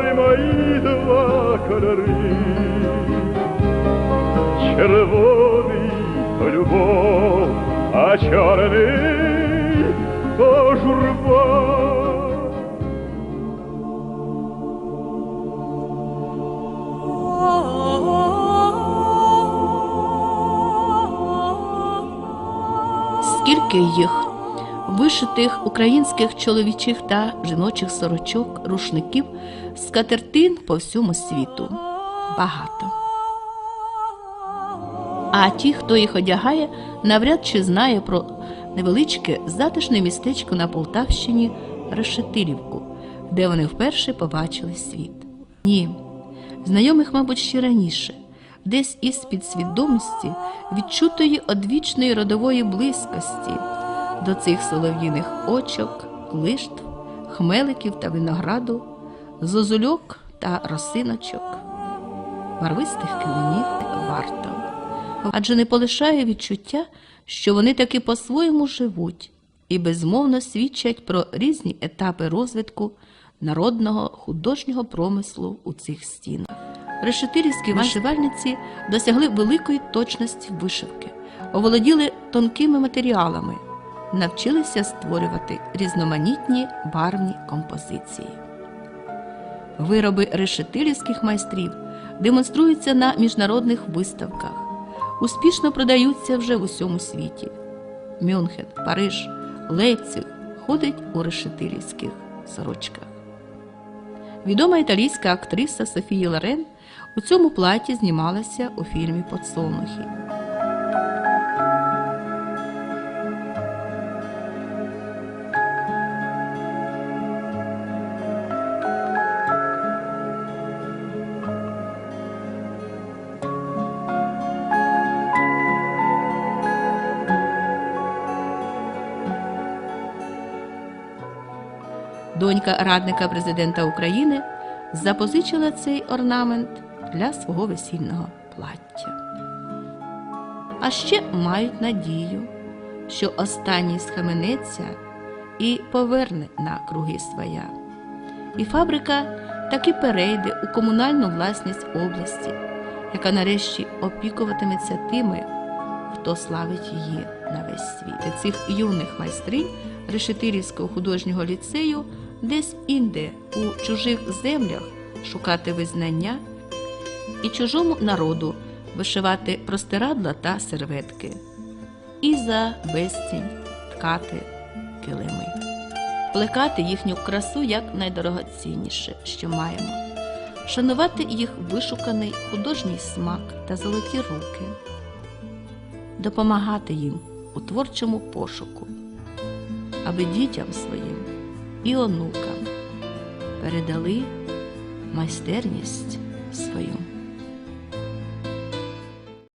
Мої два кольори, червоний любов, а чорний то журба. Скільки їх вишитих українських чоловічих та жіночих сорочок, рушників, скатертин по всьому світу. Багато. А ті, хто їх одягає, навряд чи знає про невеличке затишне містечко на Полтавщині Решетилівку, де вони вперше побачили світ. Ні, знайомих, мабуть, ще раніше, десь із підсвідомості відчутої одвічної родової близькості до цих солов'їних очок, лиштв, хмеликів та винограду, зозульок та росиночок, барвистих килимів варто. Адже не полишає відчуття, що вони таки по-своєму живуть і безмовно свідчать про різні етапи розвитку народного художнього промислу у цих стінах. Решетилівські вишивальниці досягли великої точності вишивки, оволоділи тонкими матеріалами, навчилися створювати різноманітні барвні композиції. Вироби решетилівських майстрів демонструються на міжнародних виставках, успішно продаються вже в усьому світі. Мюнхен, Париж, Лейпциг ходить у решетилівських сорочках. Відома італійська актриса Софія Лорен у цьому платі знімалася у фільмі Подсолнухи. Донька радника президента України запозичила цей орнамент для свого весільного плаття. А ще мають надію, що останній схаменеться і поверне на круги своя. І фабрика таки перейде у комунальну власність області, яка нарешті опікуватиметься тими, хто славить її на весь світ. Цих юних майстринь Решетилівського художнього ліцею десь інде у чужих землях шукати визнання і чужому народу вишивати простирадла та серветки, і за безцінь ткати килими, плекати їхню красу як найдорогоцінніше, що маємо, шанувати їх вишуканий художній смак та золоті руки, допомагати їм у творчому пошуку, аби дітям своїм і онукам передали майстерність свою.